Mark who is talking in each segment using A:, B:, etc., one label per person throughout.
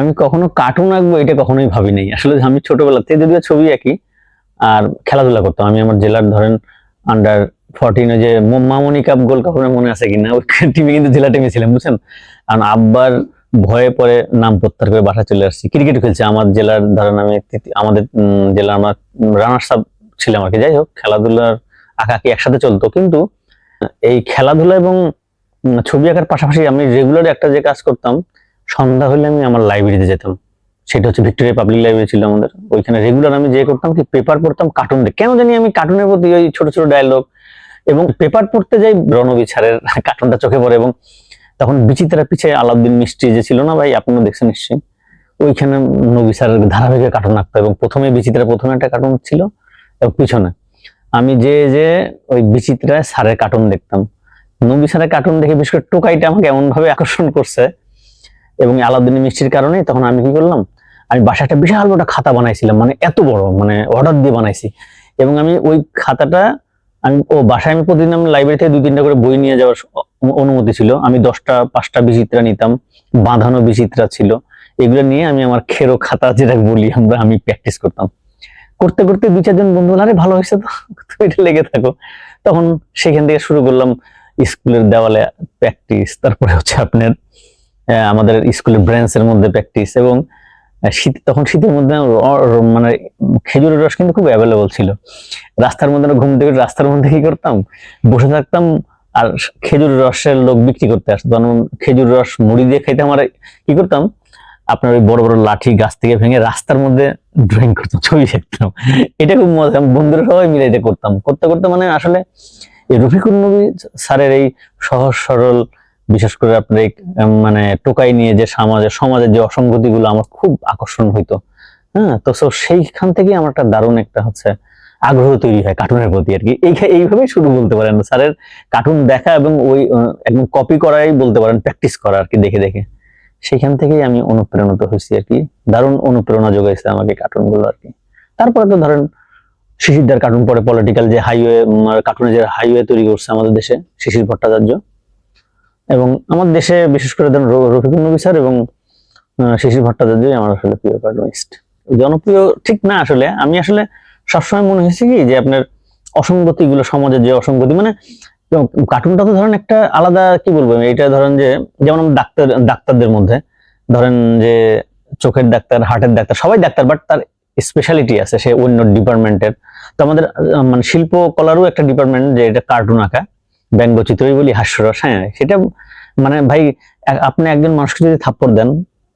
A: আমি কখনো কার্টুন আঁকবো এটা কখনোই ভাবি নাই আসলে আমি ছোটবেলা থেকে যদিও ছবি আঁকি আর খেলাধুলা করতাম। আমি আমার জেলার ধরেন আন্ডার ফোরটিনে যে মামনি কাপ গোল কাপ মনে আছে কিনা? ওই টিমে কিন্তু জেলা টিমে ছিলাম, বুঝছেন? কারণ আব্বার ভয়ে পরে নাম প্রত্যাহার করে বাসা চলে আসছি। ক্রিকেট খেলছে। আমার জেলার ধরেন আমি আমাদের জেলার আমার রানার সাব ছিলাম আর কি যাই হোক, খেলাধুলার আঁকাকি একসাথে চলতো। কিন্তু এই খেলাধুলা এবং ছবি আঁকার পাশাপাশি আমি রেগুলার একটা যে কাজ করতাম সন্ধ্যা হলে আমি আমার লাইব্রেরিতে যেতাম। সেটা হচ্ছে ভিক্টোরিয়া পাবলিক লাইব্রেরি ছিল আমাদের। ওইখানে রেগুলার আমি যে করতাম কি পেপার পড়তাম কার্টুন কেন জানি আমি কার্টুনের প্রতি ওই ছোট ছোট ডায়লগ এবং পেপার পড়তে যাই রণবীর স্যারের কার্টুনটা চোখে পড়ে এবং তখন বিচিত্রা পিছে আলাউদ্দিন মিষ্টি যে ছিল না ভাই আপনারা দেখছেন নিশ্চয়ই। ওইখানে নবী স্যারের ধারাবাহিক কার্টুন আঁকতো এবং প্রথমে বিচিত্রা প্রথমে একটা কার্টুন ছিল এবং পিছনে। আমি যে যে ওই বিচিত্রায় স্যারের কার্টুন দেখতাম। নবী স্যারের কার্টুন দেখে বিশেষ করে টোকাইটা আমাকে এমন ভাবে আকর্ষণ করছে এবং এই আলাউদ্দিন মিষ্টির কারণে তখন আমি কি করলাম, আমি বাসায় একটা বিশাল বড় খাতা বানাইছিলাম মানে এত বড় মানে অর্ডার দিয়ে বানাইছি। এবং আমি ওই খাতাটা আমি, ও বাসায় আমি প্রতিদিন আমি লাইব্রেরি থেকে দুই, তিনটা করে বই নিয়ে যাওয়ার অনুমতি ছিল। আমি দশটা, পাঁচটা বিচিত্রা নিতাম, বাঁধানো বিচিত্রা ছিল। এগুলো নিয়ে আমি আমার খেরো খাতা যেটা বলি আমরা, আমি প্র্যাকটিস করতাম। করতে করতে দুই চারজন বন্ধু আরে, ভালো হয়েছে তো এটা লেগে থাকো। তখন সেখান থেকে শুরু করলাম স্কুলের দেওয়ালে প্র্যাকটিস তারপরে হচ্ছে আপনার আমাদের স্কুলের ব্রাঞ্চের মধ্যে প্র্যাকটিস এবং শীত, তখন শীতের মধ্যে মানে খেজুরের রস কিন্তু খুব অ্যাভেলেবল ছিল। রাস্তার মধ্যে ঘুম থেকে, রাস্তার মধ্যে কি করতাম? বসে থাকতাম আর খেজুর রসের লোক বিক্রি করতে আসতো। তখন খেজুর রস মুড়ি দিয়ে খাইতে আমার কি করতাম? আপনার ওই বড় বড় লাঠি গাছ থেকে ভেঙে রাস্তার মধ্যে ড্রয়িং করতাম, ছবি দেখতাম। এটা খুব মজা বন্ধুরা সবাই মিলে এটা করতাম। করতে করতে মানে আসলে রফিকুল নবী স্যারের এই সহজ, সরল বিশেষ করে আপনার মানে টোকাই নিয়ে যে সমাজে সমাজের যে অসঙ্গতি গুলো আমার খুব আকর্ষণ হইতো। হ্যাঁ তো so সেইখান থেকে আমার একটা দারুণ একটা হচ্ছে আগ্রহ তৈরি হয় কার্টুনের প্রতি আর কি। এইভাবেই শুরু বলতে পারেন। স্যারের কার্টুন দেখা এবং ওই একদম কপি করাই বলতে পারেন প্র্যাকটিস করা আর কি দেখে দেখে। সেখান থেকেই আমি অনুপ্রেরণিত হয়েছি আর কি। দারুণ অনুপ্রেরণা যোগাইছে আমাকে কার্টুনগুলো আর কি। তারপরে তো ধরেন শিশিরদার কার্টুন পরে পলিটিক্যাল যে হাইওয়ে কার্টুনে যে হাইওয়ে তৈরি করছে আমাদের দেশে, শিশির ভট্টাচার্য। এবং আমার দেশে বিশেষ করে ধরেন রফিকুল নবী স্যার এবং শিশির ভট্টাচার্যই আমার আসলে প্রিয় কার্টুনিস্ট। জনপ্রিয় ঠিক না আসলে, আমি আসলে সবসময় মনে হয়েছে কি যে আপনার অসঙ্গতি গুলো সমাজের যে অসঙ্গতি মানে কার্টুনটা তো ধরেন একটা আলাদা, কি বলব এটা ধরেন যে, যেমন ডাক্তার, ডাক্তারদের মধ্যে, ধরেন যে চোখের ডাক্তার, হার্টের ডাক্তার, সবাই ডাক্তার বাট তার স্পেশালিটি আছে, সে অন্য ডিপার্টমেন্টের তো আমাদের মানে শিল্পকলারও একটা ডিপার্টমেন্ট যে এটা কার্টুন আঁকা। ব্যঙ্গচিত্রই বলি হাস্যরস হ্যাঁ সেটা মানে ভাই আপনি একজন মানুষকে যদি থাপ্পড় দেন,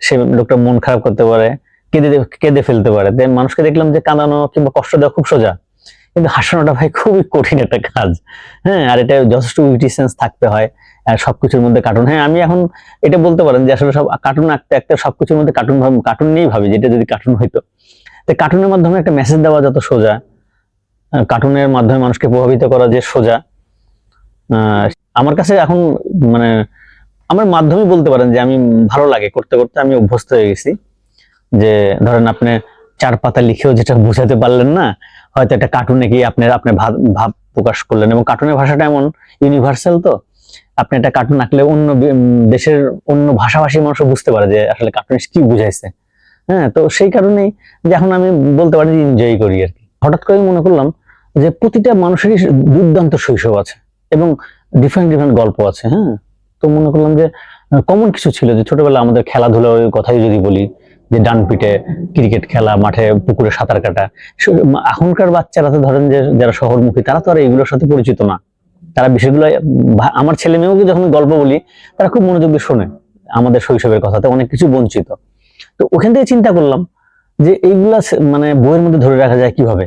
A: সে লোকটা মন খারাপ করতে পারে, কেঁদে কেঁদে ফেলতে পারে। দেন মানুষকে দেখলাম যে কাঁদানো কিংবা কষ্ট দেওয়া খুব সোজা। কিন্তু হাসানোটা ভাই খুবই কঠিন একটা কাজ। হ্যাঁ আর এটা যথেষ্ট উইটিসেন্স থাকতে হয় সবকিছুর মধ্যে কার্টুন। হ্যাঁ আমি এখন এটা বলতে পারেন যে আসলে সব কার্টুন আঁকতে আঁকতে সবকিছুর মধ্যে কার্টুন ভাব, কার্টুন নিয়েই ভাবি যেটা যদি কার্টুন হইতো। তো কার্টুনের মাধ্যমে একটা মেসেজ দেওয়া যত সোজা কার্টুনের মাধ্যমে মানুষকে প্রভাবিত করা যে সোজা আমার কাছে এখন মানে আমার মাধ্যমে বলতে পারেন যে আমি ভালো লাগে, করতে করতে আমি অভ্যস্ত হয়ে গেছি। যে ধরেন আপনি চার পাতা লিখেও যেটা বোঝাতে পারলেন না, হয়তো একটা কার্টুনে গিয়ে আপনি আপনার ভাব প্রকাশ করলেন এবং কার্টুনের ভাষাটা এমন ইউনিভার্সাল তো, আপনি একটা কার্টুন আঁকলে অন্য দেশের অন্য ভাষাভাষী মানুষও বুঝতে পারে যে আসলে কার্টুনিস্ট কি বুঝাইছে। হ্যাঁ তো সেই কারণেই যে এখন আমি বলতে পারি এনজয় করি আর কি। হঠাৎ করে মনে করলাম যে প্রতিটা মানুষেরই দুর্দান্ত শৈশব আছে। এবং ডিফারেন্ট ডিফারেন্ট গল্প আছে হ্যাঁ? তো মনে করলাম যে কমন কিছু ছিল যে ছোটবেলা আমাদের খেলাধুলার কথাই যদি বলি, যে ডান পিঠে ক্রিকেট খেলা, মাঠে পুকুরে সাঁতার কাটা। এখনকার বাচ্চারা তো ধরেন যে, যারা শহরমুখী, তারা তো আর এইগুলোর সাথে পরিচিত না। তারা বিষয়গুলো আমার ছেলে মেয়েকে যখন গল্প বলি, তারা খুব মনোযোগ দিয়ে শোনে আমাদের শৈশবের কথাতে, অনেক কিছু বঞ্চিত। তো ওখান থেকে চিন্তা করলাম যে, এইগুলা মানে বইয়ের মধ্যে ধরে রাখা যায় কীভাবে?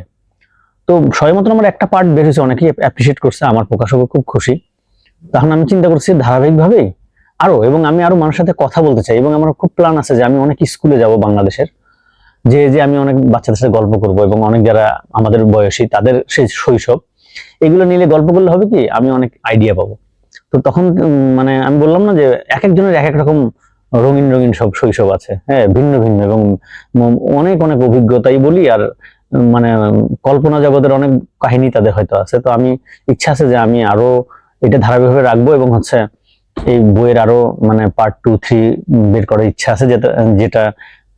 A: তো সবেমাত্র আমার একটা পার্ট বের হয়েছে, অনেকেই অ্যাপ্রিসিয়েট করছে, আমার প্রকাশকও খুব খুশি। তখন আমি চিন্তা করছি ধারাবাহিকভাবে আরও, এবং আমি আরও মানুষের সাথে কথা বলতে চাই, এবং আমার খুব প্ল্যান আছে যে আমি অনেক স্কুলে যাব বাংলাদেশের। যে যে আমি অনেক বাচ্চাদের সাথে গল্প করব, এবং অনেক যারা আমাদের বয়সী, তাদের সেই শৈশব, এগুলো নিলে গল্প করলে হবে কি, আমি অনেক আইডিয়া পাবো। তো তখন মানে আমি বললাম না যে এক একজনের এক এক রকম রঙিন রঙিন সব শৈশব আছে হ্যাঁ ভিন্ন ভিন্ন, এবং অনেক অনেক অভিজ্ঞতাই বলি, আর মানে কল্পনা জগতের অনেক কাহিনী তাদের হয়তো আছে। তো আমি, ইচ্ছা আছে যে আমি আরও এটা ধারাবাহিকভাবে রাখব এবং হচ্ছে এই বইয়ের আরও মানে পার্ট টু থ্রি বের করার ইচ্ছা আছে যেটা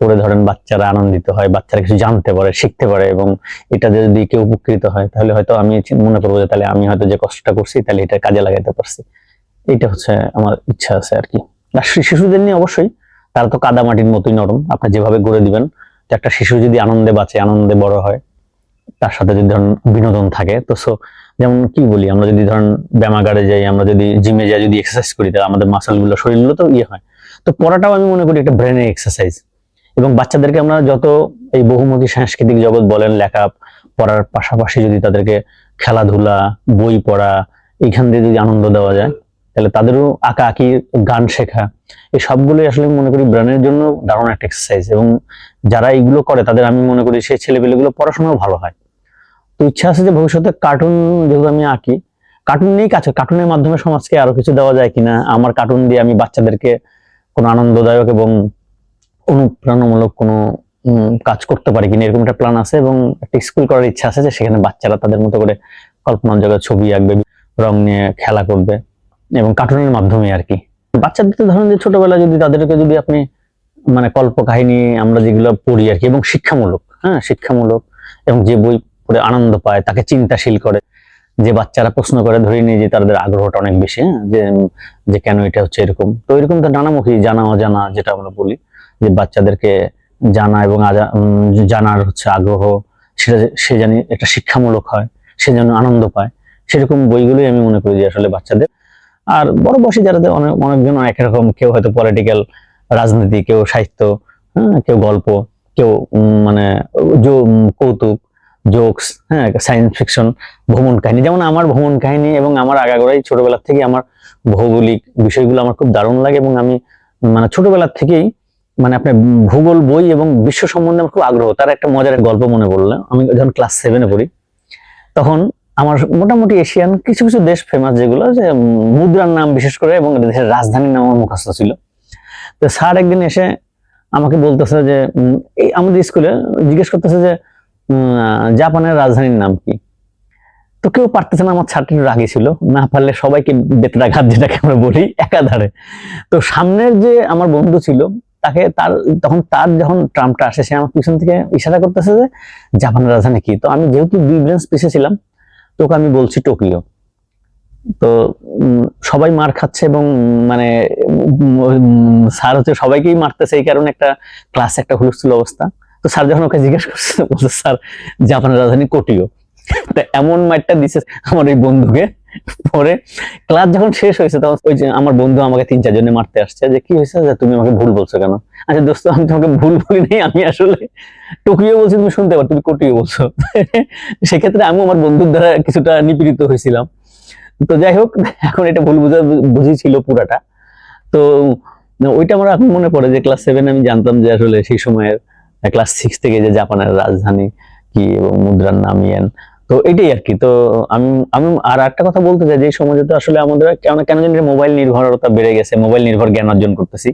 A: পড়ে ধরেন বাচ্চারা আনন্দিত হয়, বাচ্চারা কিছু জানতে পারে, শিখতে পারে এবং এটা যদি কেউ উপকৃত হয়, তাহলে হয়তো আমি মনে করব যে তাহলে আমি হয়তো যে কষ্টটা করছি, তাহলে এটা কাজে লাগাতে পারছি। এটা হচ্ছে আমার ইচ্ছা আছে আর কি। আর শিশুদের নিয়ে অবশ্যই তারা তো কাদা মাটির মতোই নরম, আপনি যেভাবে গড়ে দিবেন তো একটা শিশু যদি আনন্দে বাঁচে, আনন্দে বড় হয়, তার সাথে যদি ধরেন বিনোদন থাকে, তো সো যেমন কি বলি, আমরা যদি ধরেন ব্যায়ামাগারে যাই, আমরা যদি জিমে যাই, যদি এক্সারসাইজ করি, তাহলে আমাদের মাসেলগুলো শরীরগুলো তো ইয়ে হয়। তো পড়াটাও আমি মনে করি একটা ব্রেনের এক্সারসাইজ এবং বাচ্চাদেরকে আমরা যত এই বহুমুখী সাংস্কৃতিক জগৎ বলেন লেখা পড়ার পাশাপাশি যদি তাদেরকে খেলাধুলা, বই পড়া, এইখান দিয়ে যদি আনন্দ দেওয়া যায় তাহলে তাদেরও আঁকা আঁকি, গান শেখা, এই সবগুলোই আসলে মনে করি ব্রেনের জন্য দারুণ একটা এক্সারসাইজ এবং যারা এইগুলো করে তাদের আমি মনে করি সেই ছেলেপেলেগুলো পড়াশোনাও ভালো হয়। তো ইচ্ছা আছে যে ভবিষ্যতে কার্টুন যেহেতু আমি আঁকি কার্টুন নিয়েই কাজ কার্টুনের মাধ্যমে সমাজকে আরও কিছু দেওয়া যায় কিনা, আমার কার্টুন দিয়ে আমি বাচ্চাদেরকে কোনো আনন্দদায়ক এবং অনুপ্রেরণামূলক কোনো কাজ করতে পারি কিনা, এরকম একটা প্ল্যান আছে এবং একটা স্কুল করার ইচ্ছা আছে যে সেখানে বাচ্চারা তাদের মতো করে কল্পনা জগৎ ছবি আঁকবে, রং নিয়ে খেলা করবে। কার্টুনের মাধ্যমে আর কি। বাচ্চাদের তো ধরেন যে ছোটবেলা যদি তাদেরকে যদি আপনি মানে কল্প কাহিনী আমরা যেগুলো পড়ি আর কি, এবং শিক্ষামূলক হ্যাঁ শিক্ষামূলক, এবং যে বই পড়ে আনন্দ পায়, তাকে চিন্তাশীল করে, যে বাচ্চারা প্রশ্ন করে, ধরে নিয়ে যে তাদের আগ্রহটা অনেক বেশি হ্যাঁ যে যে কেন এটা হচ্ছে এরকম। তো এরকম তো নানামুখী জানা, অজানা, যেটা আমরা বলি, যে বাচ্চাদেরকে জানা এবং জানার হচ্ছে আগ্রহ, সেটা সে জানি একটা শিক্ষামূলক হয়, সে যেন আনন্দ পায়, সেরকম বইগুলোই আমি মনে করি যে আসলে বাচ্চাদের। আর বড় বয়সী যারা অনেক অনেকজন অনেক রকম, কেউ হয়তো পলিটিক্যাল রাজনীতি, কেউ সাহিত্য হ্যাঁ কেউ গল্প, কেউ মানে কৌতুক জোকস হ্যাঁ সায়েন্স ফিকশন ভ্রমণ কাহিনী। যেমন আমার ভ্রমণ কাহিনী এবং আমার আগাগোড়াই ছোটবেলা থেকে আমার ভৌগোলিক বিষয়গুলো আমার খুব দারুণ লাগে এবং আমি মানে ছোটবেলার থেকেই মানে আপনার ভূগোল, বই এবং বিশ্ব সম্বন্ধে আমার খুব আগ্রহ। তার একটা মজার গল্প মনে পড়ল। আমি যখন ক্লাস সেভেনে পড়ি, তখন আমার মোটামুটি এশিয়ান, কিছু কিছু দেশ ফেমাস যেগুলো, যে মুদ্রার নাম বিশেষ করে এবং দেশের রাজধানীর নাম আমার মুখস্থ ছিল। তো স্যার একদিন এসে আমাকে বলতেছে যে এই আমাদের স্কুলে জিজ্ঞেস করতেছে যে জাপানের রাজধানীর নাম কি? তো কেউ পারতেছে না, আমার ছাত্রীর রাগে ছিল। না পারলে সবাইকে বেতরাঘাত যেটাকে আমরা বলি, একাধারে। তো সামনের যে আমার বন্ধু ছিল, তাকে তার, তখন তার যখন ট্রাম্পটা আসে, সে আমার পিছন থেকে ইশারা করতেছে যে, জাপানের রাজধানী কি? তো আমি যেহেতু দুই পিছিয়ে ছিলাম তোকে আমি বলছি টোকিও। তো সবাই মার খাচ্ছে এবং মানে স্যার হচ্ছে সবাইকেই মারতেছে এই কারণে একটা ক্লাস একটা হুলস্থুল অবস্থা। তো স্যার যখন ওকে জিজ্ঞেস করছে, বলছে, স্যার, জাপানের রাজধানী কোটিও? তা এমন মারটা দিছে আমার এই বন্ধুকে। পরে ক্লাস যখন শেষ হয়েছে, তখন ওই যে আমার বন্ধু আমাকে তিন, চারজনে মারতে আসছে যে, কি হয়েছে? তুমি আমাকে ভুল বলছো কেন? আচ্ছা দোস্ত, আমি তোমাকে ভুল বলি নাই আমি আসলে টোকিও বলছি, তুমি শুনতে পারো, তুমি কোটিও বলছো। সেক্ষেত্রে আমি আমার বন্ধুর দ্বারা কিছুটা নিপীড়িত হয়েছিলাম। তো যাই হোক, এখন এটা ভুল বুঝা বুঝেছিল পুরাটা। তো ওইটা আমার এখন মনে পড়ে যে ক্লাস সেভেন আমি জানতাম যে আসলে সেই সময়ের ক্লাস সিক্স থেকে যে জাপানের রাজধানী কি এবং মুদ্রার নাম ইয়েন তো এটাই আর কি তো আমি আমি আর একটা কথা বলতে চাই, যে সমাজে তো আসলে আমাদের কেন কেন জানি মোবাইল নির্ভরতা বেড়ে গেছে মোবাইল নির্ভর জ্ঞান অর্জন করতেছি।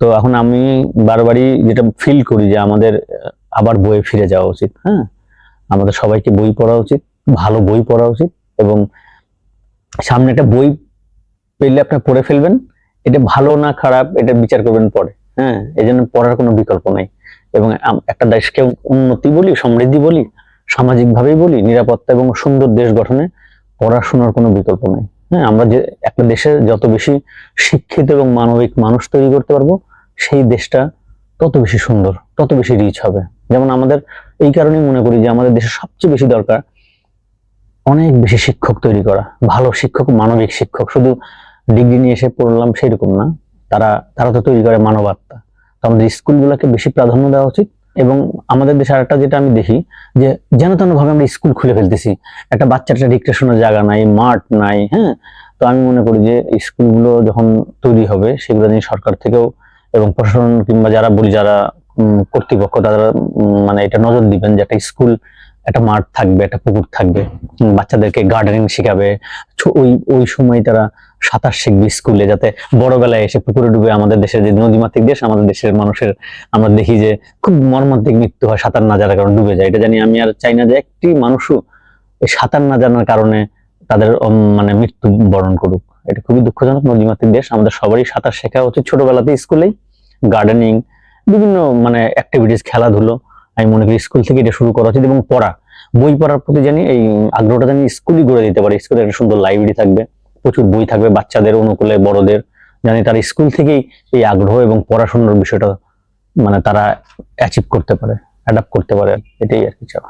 A: তো এখন আমি বারবারই যেটা ফিল করি যে আমাদের আবার বইয়ে ফিরে যাওয়া উচিত হ্যাঁ? আমাদের সবাইকে বই পড়া উচিত, ভালো বই পড়া উচিত এবং সামনে একটা বই পেলে আপনি পড়ে ফেলবেন, এটা ভালো না খারাপ এটা বিচার করবেন পরে হ্যাঁ? এই জন্য পড়ার কোনো বিকল্প নাই। এবং একটা দেশকে উন্নতি বলি, সমৃদ্ধি বলি সামাজিক ভাবেই বলি, নিরাপত্তা এবং সুন্দর দেশ গঠনে পড়াশোনার কোনো বিকল্প নেই। হ্যাঁ আমরা যে একটা দেশে যত বেশি শিক্ষিত এবং মানবিক মানুষ তৈরি করতে পারব, সেই দেশটা তত বেশি সুন্দর, তত বেশি রিচ হবে। যেমন আমাদের এই কারণেই মনে করি যে আমাদের দেশে সবচেয়ে বেশি দরকার অনেক বেশি শিক্ষক তৈরি করা, ভালো শিক্ষক, মানবিক শিক্ষক। শুধু ডিগ্রি নিয়ে এসে পড়লাম সেরকম না, তারা তারা তো তৈরি করে মানবাত্মা। তো আমাদের স্কুলগুলোকে বেশি প্রাধান্য দেওয়া উচিত এবং আমাদের দেশে আরেকটা যেটা আমি দেখি, যে যেন তেন ভাবে আমরা স্কুল খুলে ফেলতেছি, একটা বাচ্চাটা রিক্রেশনের জায়গা নাই, মাঠ নাই হ্যাঁ? তো আমি মনে করি যে স্কুলগুলো যখন তৈরি হবে, সেগুলো নিয়ে সরকার থেকেও এবং প্রশাসন কিংবা যারা বলি যারা কর্তৃপক্ষ, তারা মানে এটা নজর দিবেন যে একটা স্কুল, একটা মাঠ থাকবে, একটা পুকুর থাকবে বাচ্চাদেরকে গার্ডেনিং শেখাবে। ওই ওই সময় তারা সাঁতার শিখবে স্কুলে যাতে বড়বেলায় এসে পুকুরে ডুবে আমাদের দেশের যে নদীমাতৃক দেশ, আমাদের দেশের মানুষের আমরা দেখি যে খুব মর্মান্তিক মৃত্যু হয় সাঁতার না জানার কারণে ডুবে যায়। এটা জানি আমি আর চাই না যে একটি মানুষও এই সাঁতার না জানার কারণে তাদের মানে মৃত্যু বরণ করুক। এটা খুবই দুঃখজনক। নদীমাতৃক দেশ আমাদের সবারই সাঁতার শেখা উচিত। ছোটবেলাতে স্কুলেই গার্ডেনিং, বিভিন্ন মানে অ্যাক্টিভিটিস খেলাধুলো, আমি মনে করি স্কুল থেকে এটা শুরু করা উচিত এবং পড়া। বই পড়ার প্রতি জানি এই আগ্রহটা জানি স্কুলই গড়ে দিতে পারে। স্কুলে একটা সুন্দর লাইব্রেরি থাকবে। প্রচুর বই থাকবে বাচ্চাদের, অনুকূলে বড়দের। জানি তার স্কুল থেকেই এই আগ্রহ এবং পড়াশোনার বিষয়টা মানে তারা অ্যাচিভ করতে পারে অ্যাডাপ্ট করতে পারে, এটাই আর কি চাওয়া।